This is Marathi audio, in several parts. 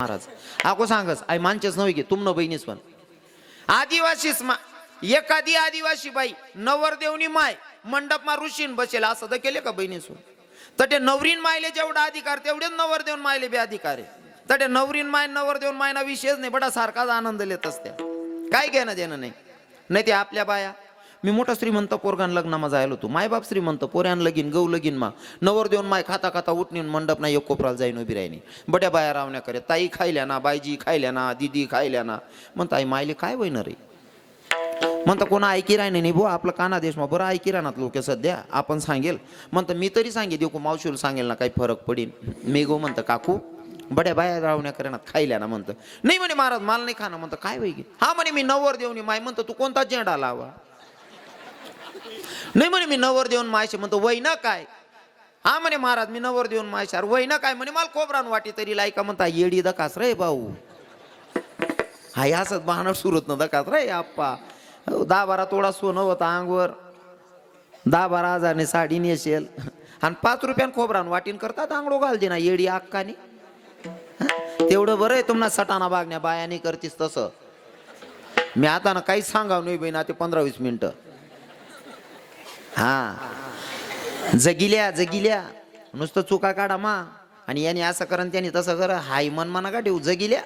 महाराज. आको सांगस आई मानचेच नव्हे की तुम न बहिणीस पण. आदिवासीच मा एखादी आदिवासी बाई नवर देवनी माय मंडपमा ऋषीन बसेल असं तर केले का बहिणीसून तर ते नवरीन मायले जेवढा अधिकार तेवढेच नवर देऊन मायले बी अधिकार आहे. तर ते नवरीन माय नवर देऊन मायना विषयच नाही बडा सारखाच आनंद लेत असत्या. काय घेणं देणं नाही. नाही ते आपल्या बाया मी मोठा श्रीमंत पोरगान लग्नामा जायला होतो. मायबाप श्रीमंत पोऱ्यान लगीन गौ लगीन मा नवर देऊन माय खाता खाता उठणीन मंडप नाही एक कोपराला जाईन उभी राहिनी. बड्या बाया रावण्या करे ताई खायल्या ना बायजी खायल्या ना दिदी खायल्या ना. म्हणता आई मायले काय होईना रे? म्हणता कोणा ऐकी राहिने नाही भो आपलं काना देश बरं ऐकी राहणार लोक सध्या आपण सांगेल. म्हणतं मी तरी सांगेल देऊ मावशीला सांगेल ना काही फरक पडीन. मी गो म्हणतं काकू बड्या बाया रावण्या करेनात खायल्या ना म्हणतं. नाही म्हणे महाराज मला नाही खाणं. म्हणतं काय वैगी? हा म्हणे मी नववर देऊन माय म्हणतं तू कोणता झेंडा लावा? नाही म्हणे मी नवर देऊन मायशे म्हणतो वय ना काय? हा म्हणे महाराज मी नवर देऊन मायशार वय ना काय? म्हणे मला खोबरान वाटी तरी लायका म्हणता येडी दकास रे भाऊ. हाय असंच बहाणं सुरत न दकास रे आप्पा. दहा बारा तोडा सोनं होता अंगवर. दहा बारा हजारने साडी नेसेल आणि पाच रुपयान खोबरान वाटीन करतात आंगडो घालते ना येडी अक्कानी. तेवढं बरं आहे तुम्हाला सटाणा बागण्या बायाने करतीस तसं. मी आता ना काहीच सांगाव नाही बहिणा ते पंधरा वीस मिनिटं. हा. जगिल्या जगिल्या. नुसतं चुका काढा मा. आणि याने असं करण त्याने तसं कर. हाय मन मना का ठेवू? जगिल्या.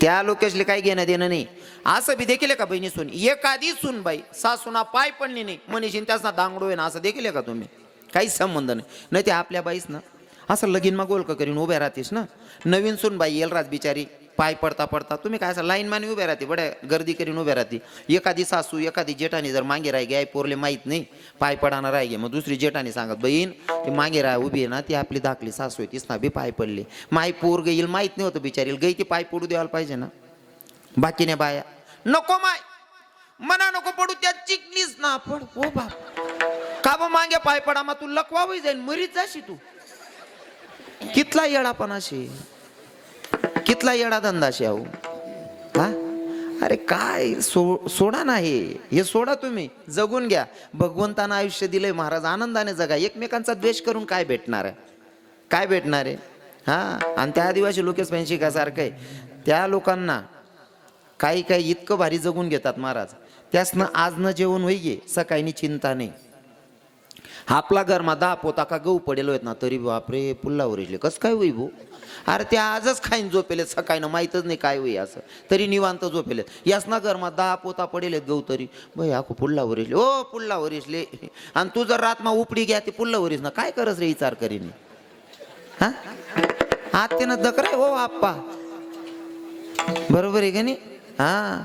त्या लोकेशले काही घेणं देणं नाही. असं बी देखील का बहिणी सुन? एखादी सुन बाई सासूना पाय पडली नाही. मनीषीन त्यासना दांगडो आहे ना असं देखील का तुम्ही? काहीच संबंध नाही. नाही ते आपल्या बाईस ना असं लगीन मग गोलक करीन उभ्या राहतेस ना? नवीन सून बाई येल राज बिचारी. पाय पडता पडता तुम्ही काय असं लाईन उभ्या राहते बड्या गर्दी करीन उभ्या राहते. एखादी सासू एखादी जेठानी जर मागे राही आई पोरले माहीत नाही पाय पडाना राही मग दुसरी जेठानी सांगत बहीण ती मागे राह उभी आहे ना ती आपली दाखली सासू आहे तीच ना बी पाय पडले. माय पोर येईल माहीत नाही होतं बिचारील गई ती पाय पडू द्यायला पाहिजे ना. बाकीने बाया नको माय मना नको पडू त्या चिकलीच ना पड हो बाप. का बा मागे पाय पडा मग तू लकवावी जाईल मरीच जाशी तू. कितला येडापणाशी कितला येडा धंदाशी आहो हो? हा? अरे काय सो सोडा नाही हे. सोडा तुम्ही. जगून घ्या. भगवंतानं आयुष्य दिलंय महाराज. आनंदाने जगा. एकमेकांचा द्वेष करून काय भेटणार आहे? काय भेटणार आहे? हा? आणि त्या आदिवासी लोकेश पेन्शी का सारखं आहे. त्या लोकांना काही काही इतकं भारी जगून घेतात महाराज. त्यासनं आज न जेवण होईये. सकाळी चिंता नाही आपला घरमा दहा पोता का गहू पडेल आहेत ना. तरी बापरे पुल्लावर कसं काय होई भाऊ अरे ते आजच खाईन झोपेले सकाळी माहीतच नाही काय होई असं. तरी निवांत झोपेले. यास गरमा दहा पोता पडेल गहू तरी. भाई आखू पुल्लावर वरिसले. ओ पुल्लावर वरिसले. आणि तू जर रात उपडी घ्या ते पुल्लावर वरिस ना काय करस रे विचार करीन? हा? आत्यानं दकराय हो आप्पा. बरोबर आहे का नाही? हा.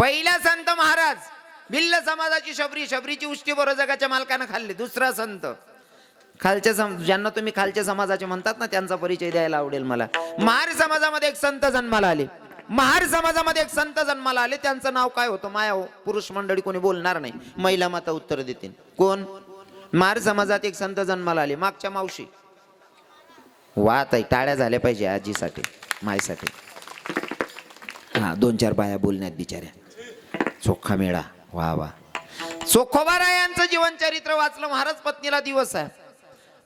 पहिला संत महाराज भिल्ल समाजाची शबरी शबरीची उष्टी बरो जगाच्या मालकानं खाल्ली. दुसरा संत. खालच्या सम ज्यांना तुम्ही खालच्या समाजाचे म्हणतात ना त्यांचा परिचय द्यायला आवडेल मला. महार समाजामध्ये एक संत जन्माला आले. महार समाजामध्ये एक संत जन्माला आले. त्यांचं नाव काय होतं माया हो? पुरुष मंडळी कोणी बोलणार नाही. महिला माता उत्तर देतील. कोण? महार समाजात एक संत जन्माला आले. मागच्या मावशी. वात आहे टाळ्या झाल्या पाहिजे आजीसाठी मायसाठी हा दोन चार बाया बोलण्यात बिचाऱ्या. चोखा मेळा. वा वा. चोखोबारा यांचं जीवन चरित्र वाचलं. महाराज पत्नीला दिवस आहे.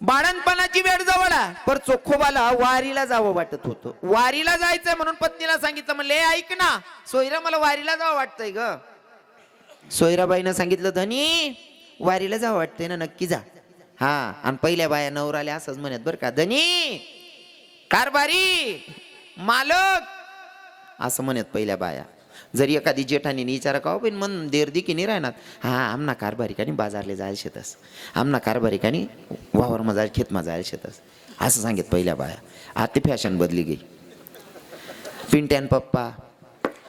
बाळणपणाची वेळ जवळ पर चोखोबाला वारीला जावं वाटत होतं. वारीला जायचंय म्हणून पत्नीला सांगितलं म्हणले "ए, ऐक ना सोयरा मला वारीला जावं वाटतंय ग. सोयराबाईनं सांगितलं धनी वारीला जावं वाटतंय ना नक्की जा. हा आणि पहिल्या बाया नवराले असंच म्हणत बरं का धनी कारभारी मालक असं म्हणत पहिल्या बाया. जरी एखादी जेठानी विचारा का पण मन देरदी की नाही राहणार हा आमना कारभारिकानी बाजारले जायला शेतस. आमना कारभारिकानी वावरमा जायला खेतमा जायला शेतस. असं सांगित पहिल्या बाया. आता फॅशन बदली गई. पिंट्यान पप्पा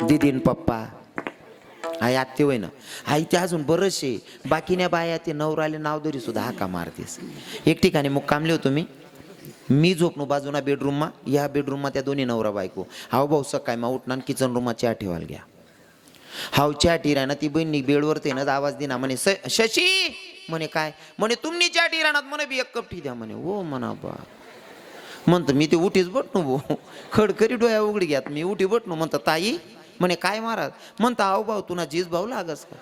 दिदीन पप्पा. आई आत्ते होय ना. आई ते अजून बरचशे बाकीने बाया ते नवराले नावदरी सुद्धा हाका मारतेस. एक ठिकाणी मुक्कामले होतो मी. मी झोपणू बाजूना बेडरूममा या बेडरूममा त्या दोन्ही नवरा बायको. हाव भाऊ सकाळी मा उठणार किचन रूममा चहा ठेवायला घ्या. हाव चहा टी ना ती बहिणी बेडवर ते ना आवाज देना म्हणे शशी! म्हणे काय? म्हणे तुम्ही चहा टी राहणार म्हणे बी एक कप द्या म्हणे ओ म्हणा बा म्हणतो मी ते उठीच बटणू भो. खडखरी डोळ्या उघडी घ्यात मी उठी बटणू म्हणतो ताई. म्हणे काय महाराज? म्हणता आव भाऊ तुला जीज भाऊ लागस का?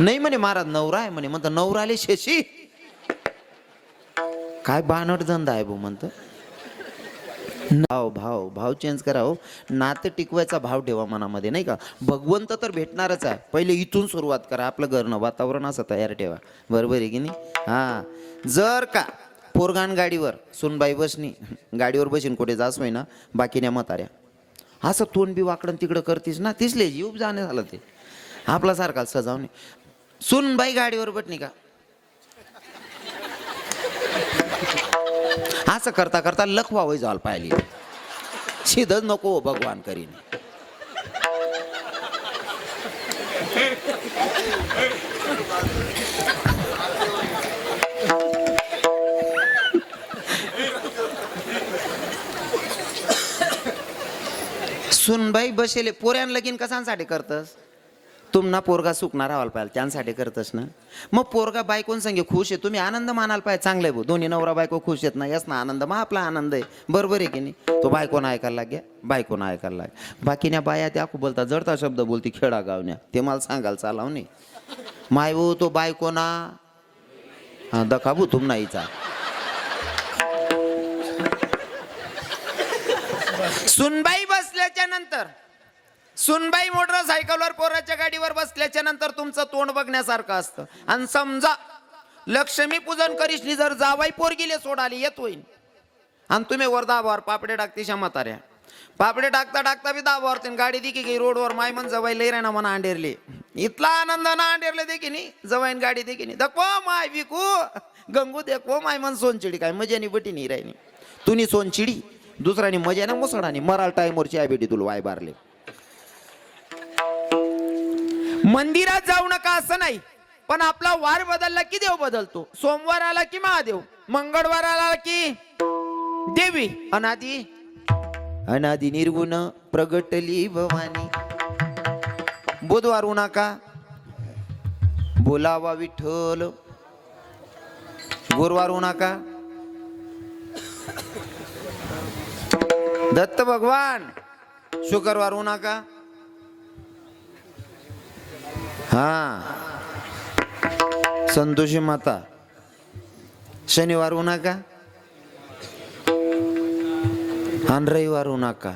नाही म्हणे महाराज नवरा आहे म्हणे म्हणतो नवराले शशी. काय बानट धंदा आहे भाऊ म्हणतं. भाव भाव भाव चेंज करा हो. नातं टिकवायचा भाव ठेवा मनामध्ये नाही का? भगवंत तर भेटणारच आहे. पहिले इथून सुरुवात करा. आपलं घरनं वातावरण असं तयार ठेवा. बरोबर आहे की नाही? हां. जर का पोरगान गाडीवर सुनबाई बसनी गाडीवर बसीन कुठे जास ना बाकीने म्हाताऱ्या. असं तोंड बी वाकडं तिकडं करतीस ना तिसले जीव जाणे झालं ते. आपला सारखा सजावणे सुनबाई गाडीवर बटणी का? असं करता करता लख होई जाल पाहिली. शिदच नको हो भगवान करीन. सुनबाई बसेले पोऱ्यान लगीन कसांसाठी करतस? तुम्हाला पोरगा सुकणार राहायला पाहिजे त्यांसाठी करतस ना. मग पोरगा बायकोन संगे खुश आहे तुम्ही आनंद मानायला पाहिजे चांगलं आहे भाऊ. दोन्ही नवरा बायको खुश आहेत ना यस ना आनंद मग आपला आनंद आहे. बरोबर आहे की नाही? तो बायकोनं ऐकायला लाग्या बायकोनं ऐकायला लाग बाकीन्या बाया त्या बोलता जडता शब्द बोलती खेडा गावण्या ते मला सांगायला चालाव नाही. माय भाऊ तो बायकोना हा दखाबू तुम नाहीचा सुनबाई बसल्याच्या नंतर सुनबाई मोटरसायकलवर पोराच्या गाडीवर बसल्याच्या नंतर तुमचं तोंड बघण्यासारखं असतं. आणि समजा लक्ष्मी पूजन करीशनी जर जावाई पोर गेले सोडाली येत होईल आणि तुम्ही वर दाबावर पापडे टाकते शमाताऱ्या पापडे टाकता टाकता बी दाबावर तीन गाडी दिकी गई रोडवर मायमन जवाई लई ना म्हणा अंडेरले. इथला आनंद ना अंडेरले देखी नी जवाईन गाडी देखी नी. दखो माय विकू गंगू देखो माय मन सोनचिडी काय मजानी बटी नाही राहिनी तुनी सोनचिडी दुसऱ्यानी मजाने मुसडानी मराल टाईमवरची आहे बेटी तुला वाय बारले. मंदिरात जाऊ नका असं नाही. पण आपला वार बदलला की देव बदलतो. सोमवार आला की महादेव मंगळवार आला की देवी. अनादी. अनादी निर्गुण प्रगटली भवानी. बुधवार नका बोलावा विठ्ठल. गुरुवार नका दत्त भगवान. शुक्रवार नका हा. संतोषी माता शनिवार होऊ नका. आणि रविवार होऊ नका.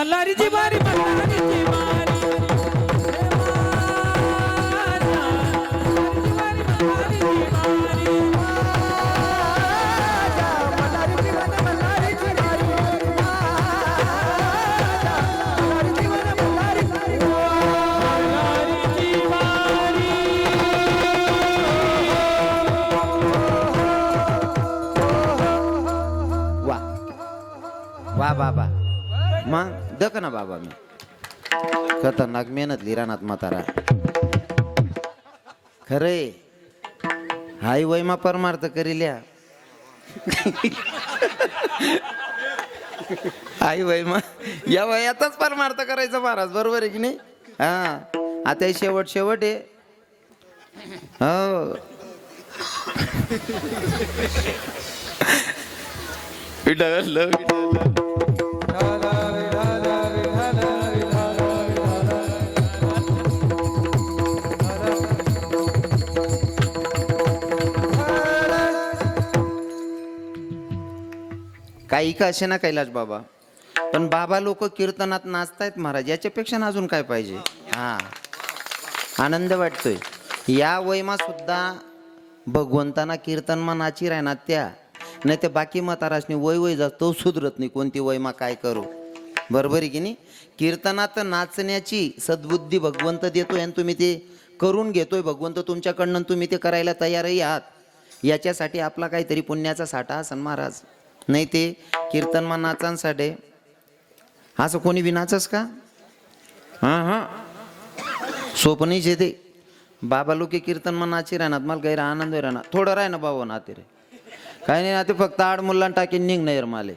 मल्हारीची वारी मल्हारीची वारी हे मग ना बाबा मी. खतरनाक मेहनत रानात म्हातारा. खरे हाय वय मा परमार्थ करिल्या. आई वय मा. या वयातच परमार्थ करायचं महाराज बरोबर आहे की नाही? हा. आता हे शेवट शेवट आहे. हो. विठ्ठल विठ्ठल. काही का असे ना कैलाश बाबा. पण बाबा लोक कीर्तनात नाचतायत महाराज याच्यापेक्षा ना अजून काय पाहिजे? हा. आनंद वाटतोय. या वयमा सुद्धा भगवंताना कीर्तनमा नाची राहणार त्या. नाही ते बाकी म्हातारासनी वय वय जातो सुधरत नाही कोणती वयमा काय करू? बरोबर आहे की नाही? कीर्तनात नाचण्याची सद्बुद्धी भगवंत देतोय आणि तुम्ही ते करून घेतोय. भगवंत तुमच्याकडनं तुम्ही ते करायला तयारही आहात. याच्यासाठी आपला काहीतरी पुण्याचा साठा असन महाराज. नाही ते कीर्तनमा नाचांसाठी. असं कोणी विनाचंच का? हां हां. सोपनीच येते बाबा लोक कीर्तन मग नाची राहणार मला काही आनंद राहणार. थोडं राह ना बाबा नाते रे. काही नाही ना ते फक्त आड मुलांना टाकीन निघ नाही माले.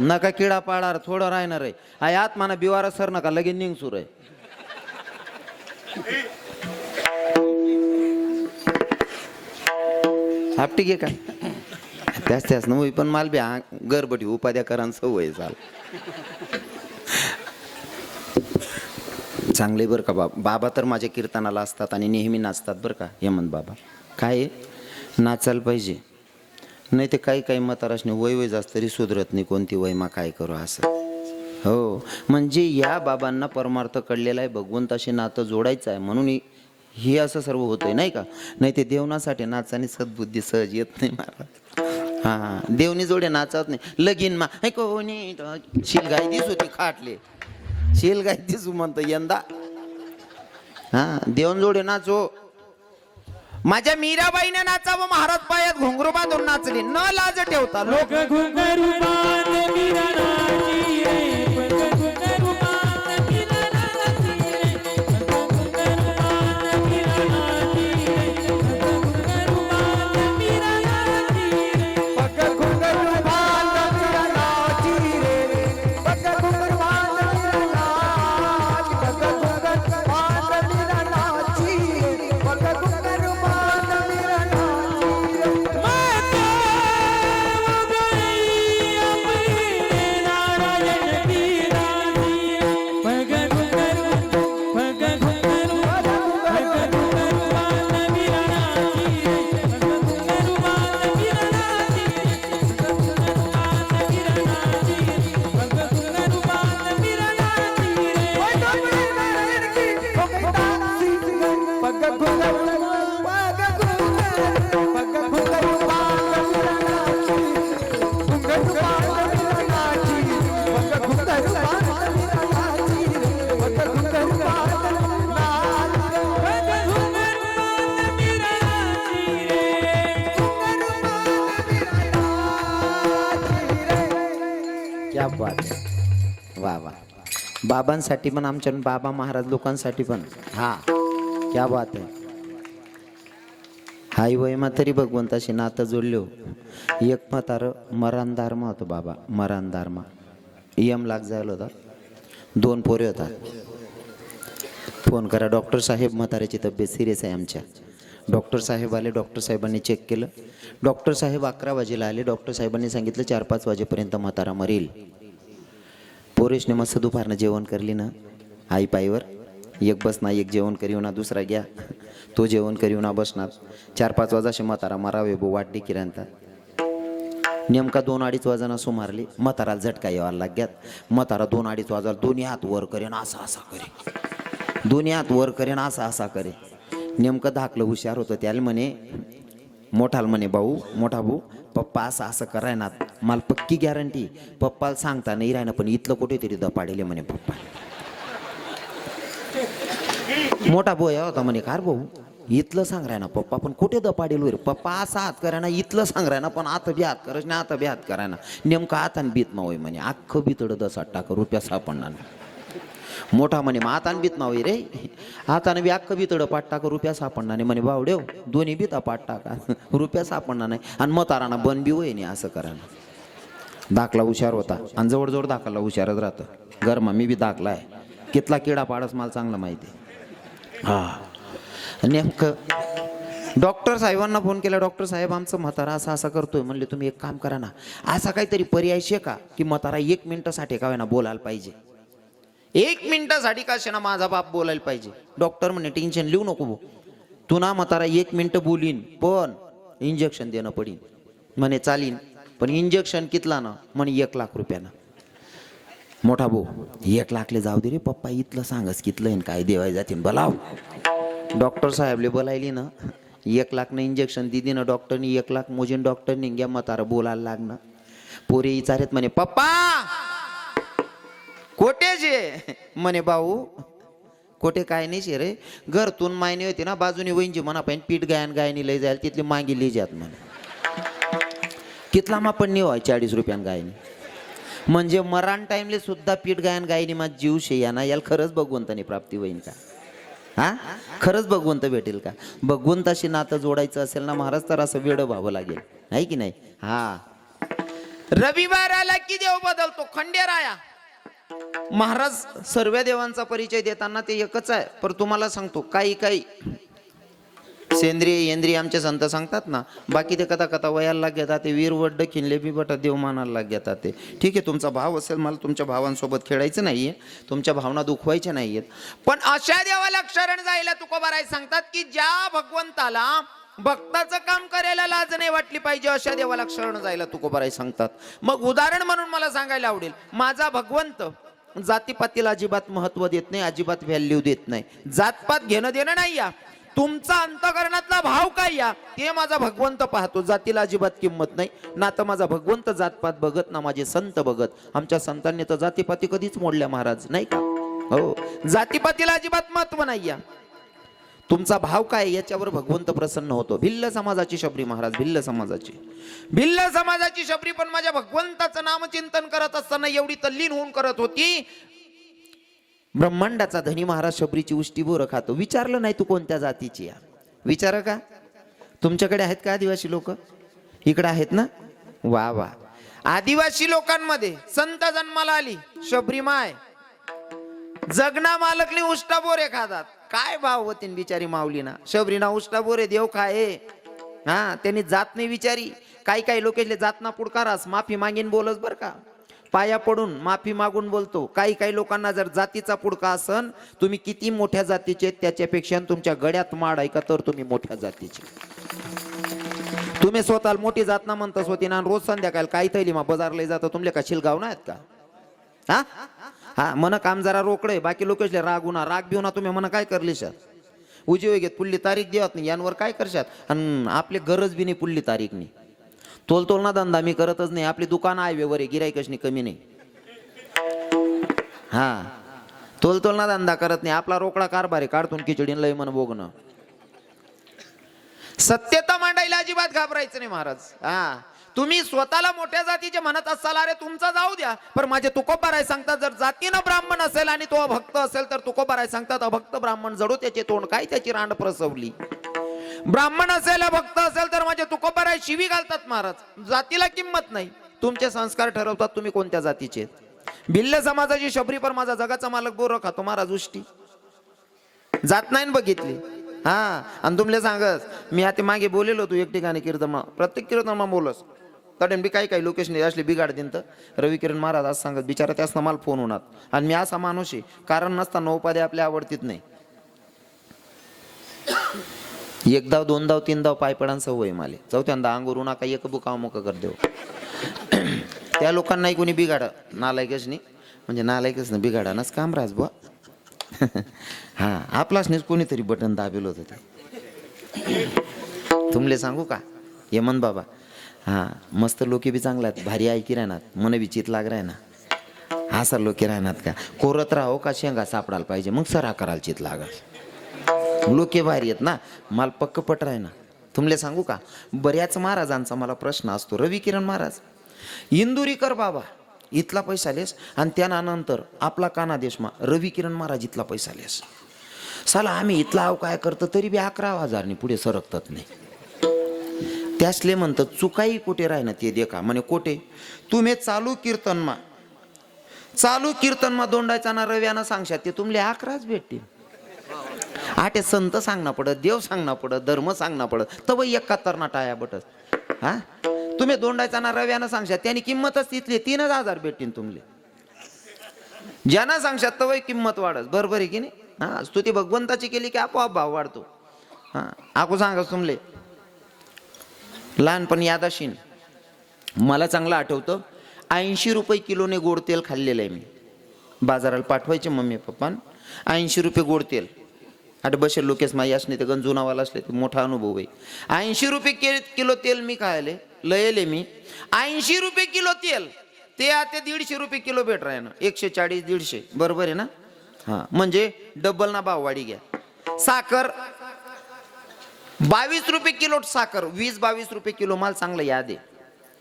नका किडा पाडार थोडं राहणार रे. आय आत म्हणा बिवारा सर नका लगेच निघ सुर आहे. आपटी घे काय त्याच त्याच न होई पण माल बी हा गरबटी उपाध्या करान सवय चाल चांगले बरं का बाबा. बाबा तर माझ्या कीर्तनाला असतात आणि नेहमी नाचतात बरं का हेमंत बाबा. काय नाचायला पाहिजे. नाही ते काही काही म्हाताराशने वय वय जास्त तरी सुधरत नाही कोणती वयमा काय करू असं. हो म्हणजे या बाबांना परमार्थ कळलेला आहे भगवंताशी नातं जोडायचं आहे म्हणून हे- हे असं सर्व होतंय नाही का? नाही ते देवनासाठी नाचाने सद्बुद्धी सहज येत नाही महाराज. हा हा. देवनी जोडे नाचत नाही. लगीन मा हे कोणी? शिलगाई दिसू ती खाटले. शिलगाई दिसू म्हणतो यंदा. हा देवन जोडे नाचो. माझ्या मीराबाईने नाचावं महाराज पायात घोंगरू बांधून नाचली. न लाज ठेवता लोक लोक बांध बाबांसाठी पण आमच्या बाबा महाराज लोकांसाठी पण. हा. क्या बात आहे. हाय वयमा तरी भगवंताशी नातं जोडलो एक म्हातार मरानदारमा होतं बाबा मरानदारमा यम लाग जायला होता. दोन पोरे होतात. फोन करा डॉक्टर साहेब म्हाताऱ्याची तब्येत सिरियस आहे आमच्या. डॉक्टर साहेब आले डॉक्टर साहेबांनी चेक केलं. डॉक्टर साहेब अकरा वाजेला आले डॉक्टर साहेबांनी सांगितलं चार पाच वाजेपर्यंत म्हातारा मरेल. पोरेशने मस्त दुपारनं जेवण करली ना आई पायीवर. एक बसना एक जेवण करीव ना दुसरा घ्या. तो जेवण करीव ना बसणार. चार पाच वाजाशी म्हातारा मारावे बो वाटते किरांता नेमका दोन अडीच वाजाना सुमारली म्हाताराला झटका यावा लाग्यात म्हातारा दोन अडीच वाजाला दोन्ही हात वर करेन असा असा करे दोन्ही हात वर करेन असा असा करे नेमकं धाकलं हुशार होतं त्याला म्हणे मोठाल म्हणे भाऊ मोठा भाऊ पप्पा असं असं कराय ना मला पक्की गॅरंटी पप्पाला सांगता नाही राहिना पण इथलं कुठेतरी दपाडेले म्हणे पप्पा. मोठा भाऊ होता म्हणे कार भाऊ इथलं सांग राय ना पप्पा पण कुठे दपाडेल वर पप्पा असा हात करा ना इथलं सांग राय ना पण आता बी हात करायचं नाही आता बी हात करा ना नेमकं आणि बीत मावय म्हणे अख्खं बितड दसाट टाका रुपया सापडणार नाही. मोठा म्हणे मग हातान बीत मावय रे. हाताने बी अख्खं बितड पाठ टाका रुपया सापडणार नाही. म्हणे भावडेव दोन्ही बीता पाठ टाका. रुपया सापडणार नाही. आणि मताराना बन बी होय नाही असं करा ना दाखला हुशार होता. आणि जवळजवळ दाखला हुशारच राहतं. गरमा मी बी दाखला आहे. कितला किडा पाडस मला चांगलं माहिती. हा. नेमकं डॉक्टर साहेबांना फोन केला डॉक्टर साहेब आमचं म्हातारा असं असं करतोय. म्हणले तुम्ही एक काम करा ना असा काहीतरी पर्याय शे का की म्हातारा एक मिनिटासाठी का ना बोलायला पाहिजे? एक मिनिटासाठी का ना माझा बाप बोलायला पाहिजे? डॉक्टर म्हणे टेन्शन लिहू नको भाऊ. तू ना म्हातारा एक मिनिटं बोलीन पण इंजेक्शन देणं पडीन. म्हणे चालीन. पण इंजेक्शन कितला ना? म्हणे एक लाख रुपयानं. मोठा भाऊ एक लाखले जाऊ दे रे पप्पा इथलं सांगस कितलं काय देवाय जातीन बोलाव. डॉक्टर साहेबले बोलायली ना एक लाखनं इंजेक्शन दिदी ना डॉक्टरनी एक लाख मोजीन डॉक्टरनी घ्या म्हातारा बोलायला लागणं. पोरे विचारत म्हणे पप्पा जे म्हणे भाऊ कोठे काय नाही शे रे. घरतून मायने होती ना बाजूने वहिंची म्हणा पाहिजे पीठ गायन गायनी लय जायला तिथली मागी लई जात म्हणे. कितला मा पण नाही व्हाय चाळीस रुपयान गायनी. म्हणजे मरण टाइमले सुद्धा पीठ गायन गायनी माझ जीव शे याना याला खरंच भगवंतानी प्राप्ती होईन का? हा खरंच भगवंत भेटेल का? भगवंताशी नातं जोडायचं असेल ना महाराज तर असं वेळ व्हावं लागेल. आहे की नाही? हा. रविवार आला की देव बदलतो? खंडेराया. महाराज सर्व देवांचा परिचय देताना ते एकच आहे पर तुम्हाला सांगतो काही काही. सेंद्रिय इंद्रिय आमचे संत सांगतात ना बाकी ते कथा कथा वयाला घेतात ते वीर वड्ड खिनले बी देव मानायला घेतात ते. ठीक आहे तुमचा भाव असेल मला तुमच्या भावांसोबत खेळायचं नाही आहे तुमच्या भावना दुखवायच्या नाहीयेत. पण अशा देवाला क्षरण जायला तुकोबाराय सांगतात की ज्या भगवंताला भक्ताचं काम करायला लाज नाही वाटली पाहिजे अशा देवाला क्षरण जायला तुकोबाराय सांगतात. मग उदाहरण म्हणून मला सांगायला आवडेल माझा भगवंत जातीपातीला अजिबात महत्त्व देत नाही अजिबात व्हॅल्यू देत नाही. जातपात घेणं देणं नाही या. तुमचा अंतकरणातला भाव काय या? ते माझा भगवंत पाहतो. जातीला अजिबात किंमत नाही. ना तर माझा भगवंत जातपात बघत ना माझे संत बघत. आमच्या संतांनी तर जातीपाती कधीच मोडल्या महाराज नाही का? हो. जातीपातीला अजिबात महत्त्व नाही या. तुमचा भाव काय याच्यावर भगवंत प्रसन्न होतो. भिल्ल समाजाची शबरी महाराज भिल्ल समाजाची. भिल्ल समाजाची शबरी पण माझ्या भगवंताचं नामचिंतन करत असताना एवढी तल्लीन होऊन करत होती. ब्रह्मांडाचा धनी महाराज शबरीची उष्टी बोरं खातो. विचारलं नाही तू कोणत्या जातीची या विचार का? तुमच्याकडे आहेत का आदिवासी लोक? इकडे आहेत ना? वा वा. आदिवासी लोकांमध्ये संत जन्माला आली शबरी माय. जगना मालकली उष्टा बोरे खातात. काय भाव होतीन बिचारी माऊली ना शबरीना उष्टा बोरे देव काय हा त्यांनी जात नाही विचारी काही काही लोकेले जात ना पुडकारास माफी मागीन बोलस बर का. पाया पडून माफी मागून बोलतो. काही काही लोकांना जर जातीचा पुडका असन तुम्ही किती मोठ्या जातीचे त्याच्यापेक्षा तुमच्या गड्यात माड ऐका तर तुम्ही मोठ्या जातीचे. तुम्ही स्वतःला मोठी जात ना म्हणता होती ना रोज संध्याकाळ काही थैली मा बाजारला जातं तुमले का शिलगाव ना आहेत का? हा? हा मन काम जरा रोकडे बाकी लोकेशले राग उना राग भिवना तुम्ही मन काय करलीशात उजी घेत पुढली तारीख देवत नाही यांवर काय करशात? आणि आपली गरज बी नाही पुढली तारीख नाही तोल तोल ना धंदा मी करतच नाही आपली दुकान आहे व्यवहार गिरायकच नाही कमी नाही. हा तोल तोल ना धंदा करत नाही आपला रोकडा कारभार आहे काढतून खिचडीन लय मन बोगणं सत्यता मांडायला अजिबात घाबरायचं नाही महाराज. हा तुम्ही स्वतःला मोठ्या जातीचे म्हणत असाल अरे तुमचा जाऊ द्या. पण माझे तुकोबाराय सांगतात जर जातीनं ब्राह्मण असेल आणि तो भक्त असेल तर तुकोबाराय सांगतात अभक्त ब्राह्मण जडू त्याचे तोंड काय त्याची रांड प्रसवली? ब्राह्मण असेल भक्त असेल तर माझे तुकोबाराय शिवी घालतात महाराज. जातीला किंमत नाही. तुमचे संस्कार ठरवतात तुम्ही कोणत्या जातीचे भिल्ल समाजाची शबरी पर माझा जगाचा मालक बोर खातो महाराज उष्टी. जात नाही बघितली. हा आणि तुमले सांगस मी आता मागे बोलेलो तू एक ठिकाणी कीर्तमा प्रत्येक कीर्तमा बोलस. तडेन बी काही काही लोकेशन असली बिघाड दिन तर रवी किरण महाराज असं सांगत बिचारा त्यास मला फोन होणार. आणि मी असा माणूस आहे कारण नसताना उपाधी आपल्या आवडतीत नाही. एक धाव दोन धाव तीन धाव पाय सवय माले. चौथ्यांदा अंगोरू नका एक बुका मुक कर देऊ त्या लोकांनाही कोणी बिघाड नालायकच नाही. म्हणजे नालायकच नाही बिघाडानच काम राज बुवा. हा आपलाच नाही कोणीतरी बटन दाबेल होतं ते. तुमले सांगू का? यमन बाबा. हा मस्त लोके बी चांगला आहेत भारी ऐकी राहणार मन बी चित लाग राय ना असा लोके राहणार का? कोरत राहो का शेंगा सापडायला पाहिजे मग सरा करायला चित लागा लोके भारी आहेत ना मला पक्क पट राय ना तुमले सांगू का? बऱ्याच महाराजांचा मला प्रश्न असतो रवी किरण महाराज. इंदुरीकर बाबा. इथला पैसा लेस. आणि त्यानंतर आपला काना देशमा रवी किरण महाराज इथला पैसा लेस. साला आम्ही इथला आव काय करतो तरी बी अकरा हजारनी पुढे सरकतात नाही. त्यासले म्हणतात चुकाई कुठे राहिना ते देखा? म्हणे कोठे? तुम्ही चालू कीर्तनमा चालू कीर्तनमा दोंडायचा ना रव्यानं सांगशात ते तुमले अकराच भेटतील. आटे संत सांगना पडत देव सांगना पडत धर्म सांगना पडत तब एकाहत्तर ना टाया बटत. हा? तुम्ही दोंडायचा ना रव्यानं सांगशात. त्यांनी किंमतच तिथली तीनच हजार भेटतील तुमले. ज्यांना सांगशात तवय किंमत वाढत बरोबर आहे की नाही? हा स्तुती भगवंताची केली की आपोआप भाव वाढतो. हा आकू सांगा तुमले. लहानपणी याद अशीन मला चांगलं आठवतं ऐंशी रुपये किलोने गोड तेल खाल्लेलं आहे मी. बाजाराला पाठवायचे मम्मी पप्पा ऐंशी रुपये गोड तेल. आठ बसेल लोकेस माई असणे ते गंजुनावाला असले ते मोठा अनुभव आहे. ऐंशी रुपये के किलो तेल मी खायले लयले मी. ऐंशी रुपये किलो तेल ते आता दीडशे रुपये किलो भेट राहे ना एकशे चाळीस दीडशे. बरोबर आहे ना? हां. म्हणजे डबल ना भाव वाढी घ्या. साखर बावीस रुपये किलो साखर वीस बावीस रुपये किलो माल चांगलं याद आहे.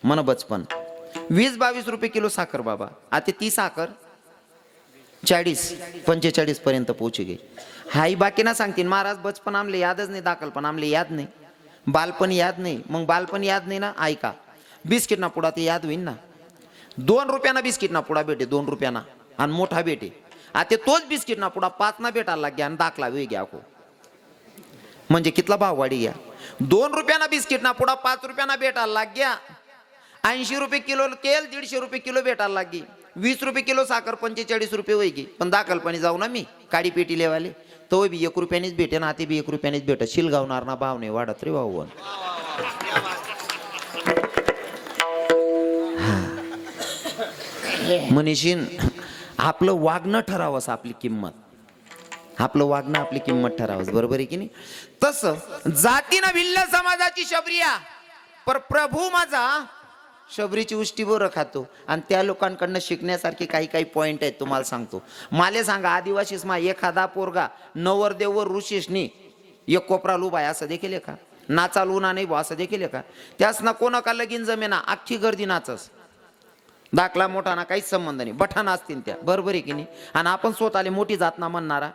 मन बचपन वीस बावीस रुपये किलो साखर बाबा. आता ती साखर चाळीस पंचेचाळीस पर्यंत पोहोची गे हाई बाकी ना सांगतील महाराज बचपन आमले यादच नाही दाखल पण आमले याद नाही. बालपण याद नाही मग बालपण याद नाही ना? ऐका. बिस्किट ना पुडा ते याद होईन ना? दोन रुपयाना बिस्किट ना पुडा भेटे दोन रुपयाना. आणि मोठा भेटे. आता तोच बिस्किट ना पुडा पाच ना भेटायला लागे आणि दाखला वे घ्या को म्हणजे कितला भाव वाढी घ्या. दोन रुपयाना बिस्किट ना पुडा पाच रुपयाना भेटायला लाग्या ऐंशी रुपये किलो तेल दीडशे रुपये किलो भेटायला लागी वीस रुपये किलो साखर पंचेचाळीस रुपये वैगी पण दाखलपणी जाऊ ना मी काडी पेटी लेवाले. तो बी एक रुपयानेच भेटे ना ते बी एक रुपयानेच भेट शिलगावणार ना भाव नाही वाढत रे भाऊ मनीषीन आपलं वागणं ठरावंस आपली किंमत. आपलं वागणं आपली किंमत ठरावंस. बरोबर आहे की नाही? तसं जातीनं भिल्ल समाजाची शबरिया. पर प्रभू माझा शबरीची उष्टी बोरं खातो. आणि त्या लोकांकडनं शिकण्यासारखे काही काही पॉईंट आहेत तुम्हाला सांगतो. माले सांगा आदिवासीस मा एखादा पोरगा नवरदेवर ऋषीशनी एक कोपरा लुबाय असं देखील आहे का? नाचा लुना नाही असं देखील आहे का? त्यास ना कोणा का लगीन जमेना? अख्खी गर्दी नाचस. दाखला मोठा ना काहीच संबंध नाही. बठा असतील त्या. बरोबर आहे की नाही? आणि आपण स्वतःला मोठी जात ना म्हणणारा.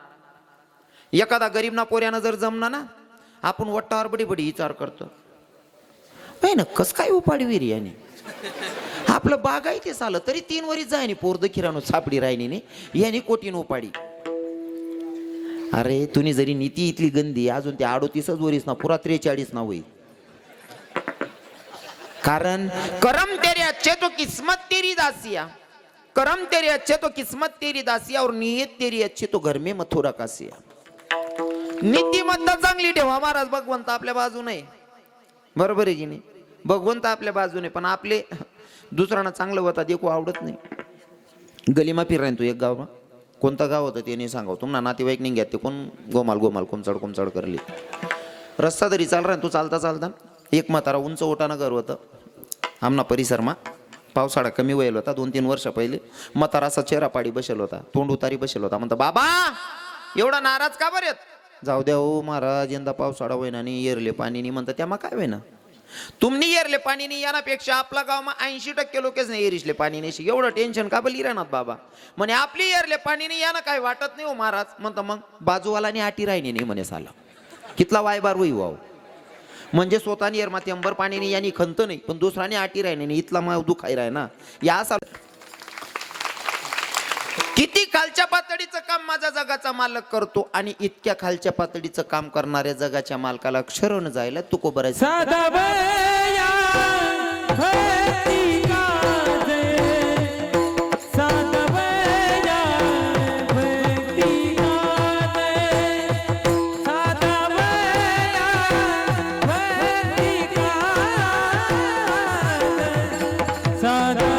एखादा गरीब ना पोऱ्यानं जर जमणार ना आपण वट्टावर बडी बडी विचार करतो. नाही ना कस काय उपाडी विरी याने आपलं बागायतीच आलं तरी तीन वरीच जाय पोरद किराणू सापडी राहिनी नाही याने कोटीन उपाडी अरे तुम्ही जरी नीती इथली गंदी अजून ते अडोतीसच वरीस ना पुरा त्रेचाळीस ना होईल. कारण करम तेरे अच्छे तो किस्मत तेरी दासिया. करम तेरे अच्छे तो किस्मत तेरी दासिया और नियत तेरी अच्छी तो घर में मथुरा कासिया. नीतिमत्ता चांगली ठेवा महाराज भगवंत आपल्या बाजूने. बरोबर आहे की नाही? भगवंत आपल्या बाजूने पण आपले दुसऱ्यांना चांगलं होतात एकू आवडत नाही. गलीमा फिर तू एक गाव कोणतं गाव होतं ते नाही सांगाव. तुम्हाला नातेवाईक नाही घ्या ते कोण गोमाल गोमाल कोमचाड कोमचाड करली. रस्ता तरी चाल राह तू चालता चालता. एक म्हातारा उंच ओटानं घर होतं. आमना परिसरमा. पावसाळा कमी वयल होता दोन तीन वर्ष पहिले. म्हातारा असा चेहरा पाडी बसेल होता तोंड उतारी बसेल होता. म्हणता बाबा एवढा नाराज का बरेत जाऊ द्या हो महाराज यंदा पावसाळा होईना आणि येरले पाणी नाही. म्हणता त्यामा काय होईना? तुम्ही येरले पाणी नाही यानापेक्षा आपला गावमा ऐंशी टक्के लोकच नाही येरिशले पाणी नाही एवढं टेन्शन का बली राहणार बाबा? म्हणे आपली येरले पाणी नाही यानं काय वाटत नाही हो महाराज? म्हणता मग बाजूवालाने आटी राहिनी नाही म्हणे साला. कितला वायबार होई वाव? म्हणजे स्वतःनी एरमाती अंबर पाणी नाही यांनी खंत नाही पण दुसऱ्याने आटी राहिली नाही इथला माव दुखाई राही ना. या असा किती खालच्या पातळीचं काम माझा जगाचा मालक करतो आणि इतक्या खालच्या पातळीचं काम करणाऱ्या जगाच्या मालकाला क्षरण जायला तुको बरायचं. साधा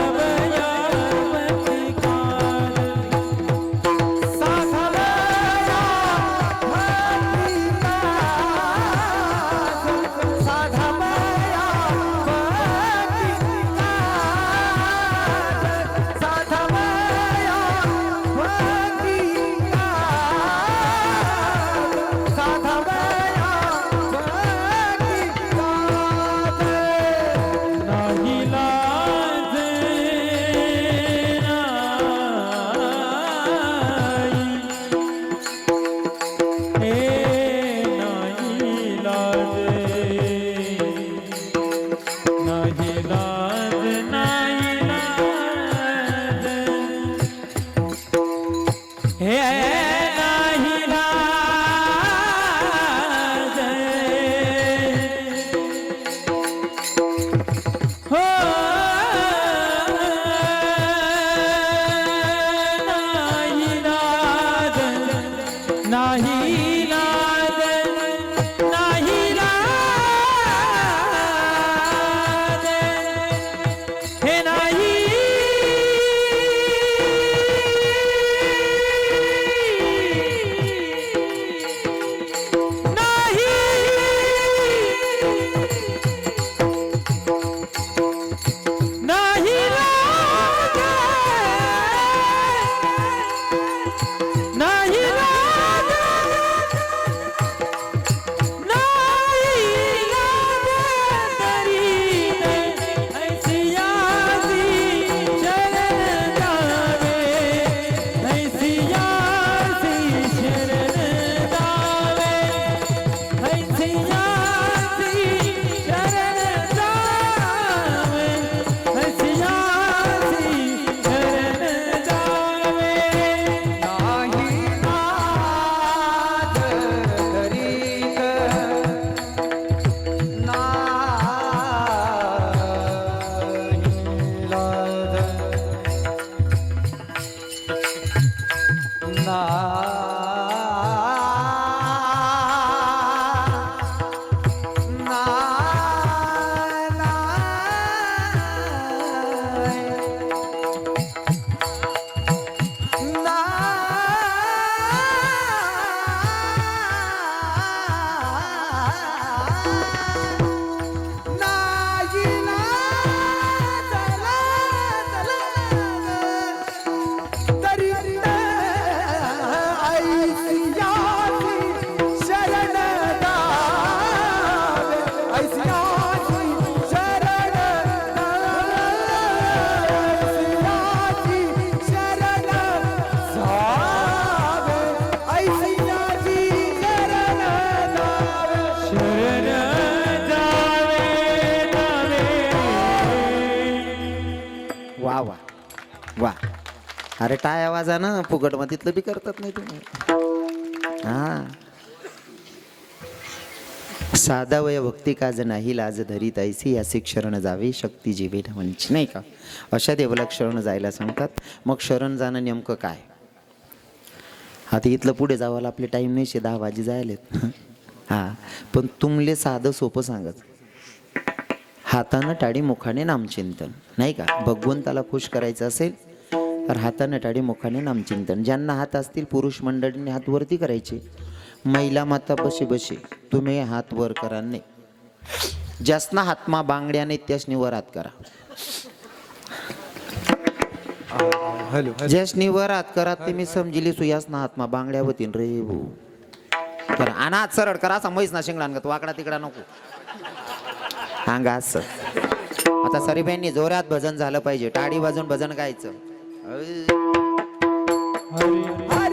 अरे टाय आवाजा ना फुकट तिथलं बी करतात नाही तुम्ही. हा. साधा वय भक्ती काज नाही लाज धरी ऐसी असे क्षरण जावे शक्ती जीवे म्हणजे नाही का? अशा देवाला क्षरण जायला सांगतात. मग शरण जाणं नेमकं काय? आता इथलं पुढे जावाला आपले टाईम नाही शे दहा वाजे जायलेत. हा. पण तुमले साधं सोपं सांगत. हातानं टाळी मुखाने नामचिंतन. नाही का? भगवंताला खुश करायचं असेल तर हातानं टाळी मुखाने नामचिंतन ज्यांना हात असतील पुरुष मंडळींनी हात वरती करायचे. महिला माता बसे बसे तुम्ही हात वर करा नाही. ज्यासना हातमा बांगड्याने त्यासनी वर हात करा. हॅलो ज्यासनी वर हात करा ते मी समजिली सुयासना हातमा बांगड्या होतीन रे भो. करा. आणि हात सरळ करा असा म्हैस ना शेंगडा वाकडा तिकडा नको. अंगा असं. आता सरीबाईंनी जोरात भजन झालं पाहिजे टाळी वाजून भजन गायचं. 哎。哎哎